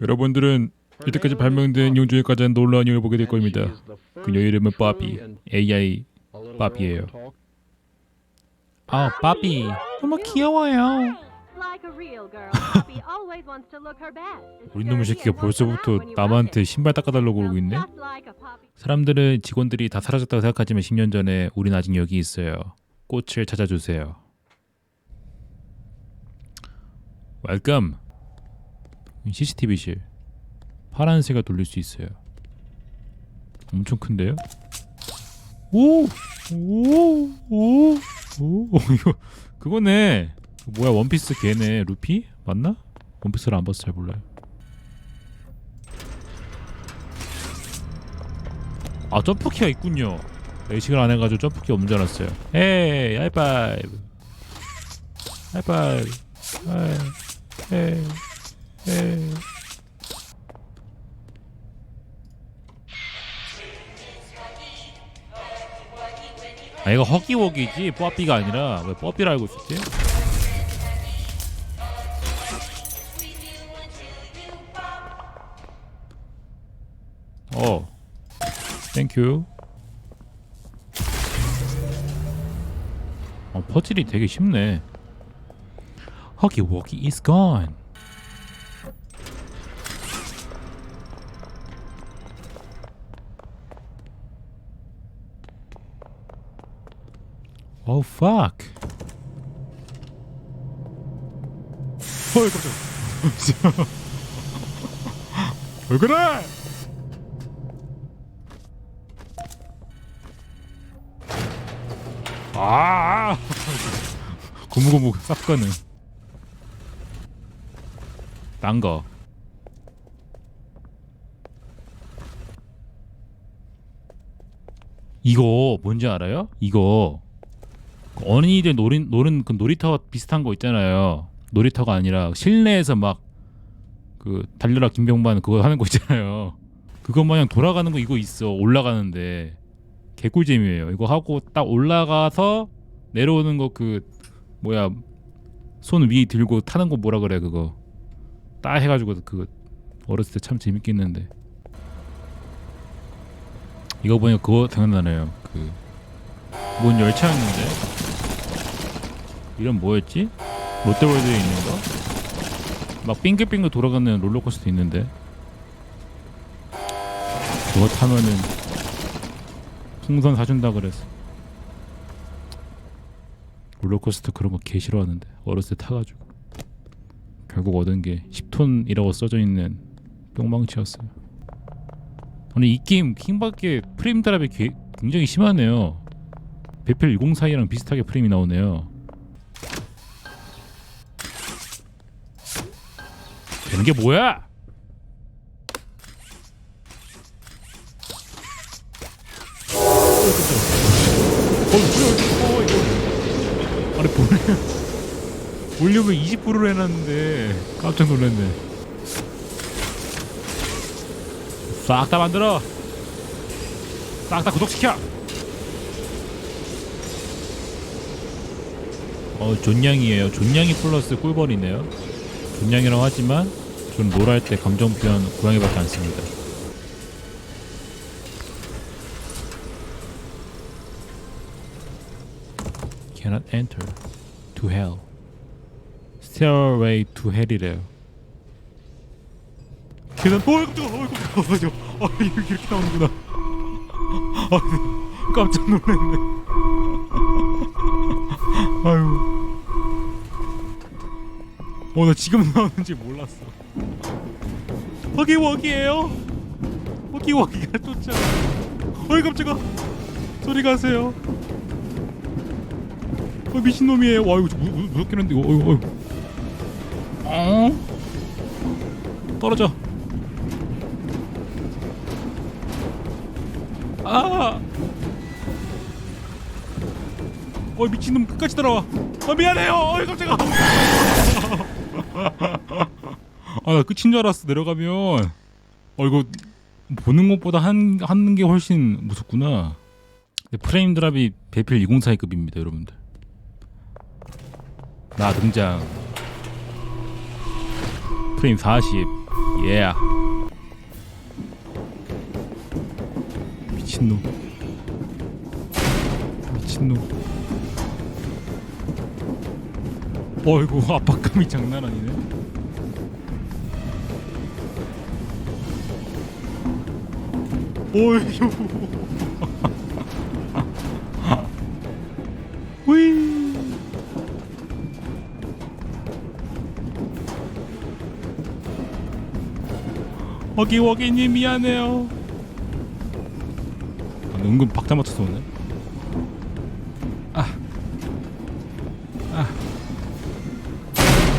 여러분들은 이때까지 발명된 용 중에 가장 놀라운 용을 보게 될 겁니다. is the 그녀 이름은 and AI talk. 아, 빠삐. 너무 귀여워요. 우리 놈의 새끼가 벌써부터 남한테 신발 닦아달라고 그러고 있네. 사람들은 직원들이 다 사라졌다고 생각하지만 10년 전에 우린 아직 여기 있어요. 꽃을 찾아주세요. 웰컴. CCTV실. 파란색을 돌릴 수 있어요. 엄청 큰데요? 오! 오! 오! 오! 이거 그거네. 뭐야 원피스 걔네 루피? 맞나? 원피스를 안 봐서 잘 몰라요. 아 점프키가 있군요 의식을 안 해가지고 점프키 없는 줄 알았어요 에이 하이파이브 하이파이브 에이 에이 아 이거 허기워기지? 뽀삐가 아니라 왜 뽀삐라 알고 있었지? 어. 땡큐 어, 퍼즐이 되게 쉽네 허기 워기 is gone. Oh fuck. 어이 깜짝 왜 그래? 아 고무고무 쌉거는 딴 거. 이거 뭔지 알아요? 이거. 그 어린이들 노린 노는 그 놀이터 비슷한 거 있잖아요. 놀이터가 아니라 실내에서 막 그 달려라 김병만 그거 하는 거 있잖아요. 그거 마냥 돌아가는 거 이거 있어. 올라가는데. 개꿀잼이에요. 이거 하고 딱 올라가서 내려오는 거 그 뭐야 손위 들고 타는 거 뭐라 그래 그거 딱 해가지고 그 어렸을 때 참 재밌게 했는데 이거 보니까 그거 생각나네요. 그 뭔 열차였는데 이름 뭐였지? 롯데월드에 있는 거? 막 빙글빙글 돌아가는 롤러코스터 있는데 그거 타면은 풍선 사준다 그래서 롤러코스터 그런 거 개 싫어하는데 어렸을 때 타가지고 결국 얻은 게 10톤이라고 써져 있는 뿅망치였어요. 아니 이 게임 킹밖에 프레임 드랍이 개- 굉장히 심하네요. 배필 104이랑 비슷하게 프레임이 나오네요. 되는 게 뭐야? 어, 뭐야. 아니, 볼륨, 볼륨을 20%로 해놨는데 깜짝 놀랐네. 싹 다 만들어. 싹 다 구독시켜. 어, 존냥이에요. 존냥이 플러스 꿀벌이네요. 존냥이라고 하지만 전 롤할 때 감정 표현 고양이밖에 안 씁니다. cannot enter to hell. Stairway to hell이래요. 계단 어 깜짝아 어 깜짝아 어 아, 이렇게 이렇게 나오는구나. 아, 깜짝 놀랐네. 아유. 어 나 지금 나오는지 몰랐어. 허기 워기예요. 허기 워기가 쫓아. 어이 깜짝아. 소리 가세요. 어 미친놈이에요. 와 이거 무섭긴 한데 이거 어이구 어이구. 어? 떨어져. 아. 어 미친놈 끝까지 따라와. 아 미안해요. 어이 깜짝아. 아나 끝인 줄 알았어 내려가면. 어 이거 보는 것보다 한 하는 게 훨씬 무섭구나. 근데 프레임 드랍이 배필 204급입니다 여러분들. 나 등장. 프레임 40. 예. 미친놈. 미친놈. 어이구 압박감이 장난 아니네. 어이구. 허기 워기님 미안해요. 아, 은근 박자 맞춰서 오네. 아, 아,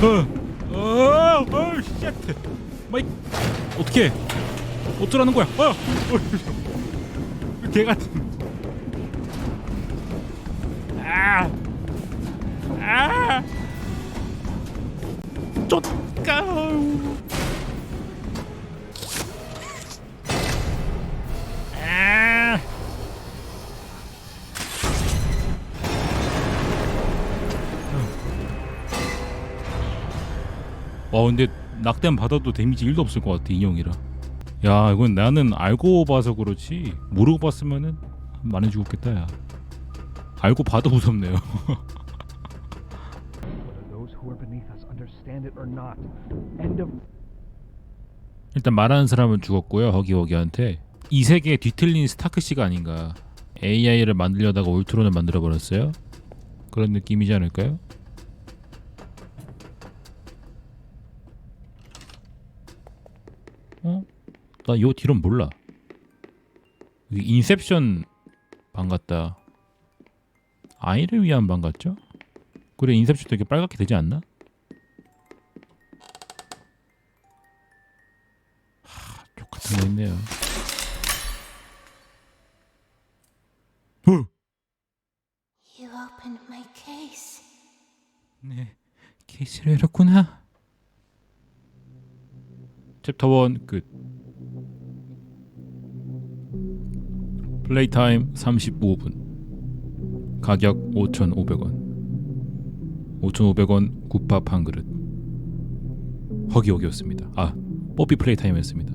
어, 어, 어, 쉣. 마이, 어떻게? 어쩌라는 거야? 어, 어, 개 같은. 아, 아, 쫓가. 와 근데 낙댐 받아도 데미지 1도 없을 것 같아 인형이라. 야 이건 나는 알고 봐서 그렇지. 모르고 봤으면은 많이 죽었겠다 야. 알고 봐도 무섭네요. 일단 말하는 사람은 죽었고요 허기허기한테. 이 세계에 뒤틀린 스타크 씨가 아닌가. AI를 만들려다가 울트론을 만들어 버렸어요. 그런 느낌이지 않을까요? 어? 나 요 뒤론 몰라 인셉션 방 같다 아이를 위한 방 같죠? 그래 인셉션도 이렇게 빨갛게 되지 않나? 족 같은 거 있네요. 어? You opened my case. 네, 케이스를 열었구나. 챕터 1 끝. 플레이 타임 35분. 가격 5,500원. 5,500원 국밥 한 그릇. 허기허기였습니다. 아, 뽀삐 플레이 타임이었습니다.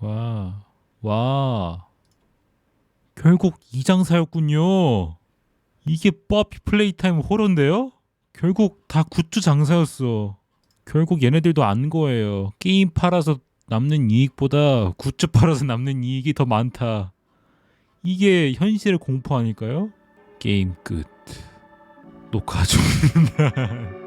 와, 와. 결국 이 장사였군요. 이게 뽀삐 플레이 타임 호러인데요? 결국 다 굿즈 장사였어. 결국 얘네들도 안 거예요. 게임 팔아서 남는 이익보다 굿즈 팔아서 남는 이익이 더 많다. 이게 현실의 공포 아닐까요? 게임 끝. 녹화 중.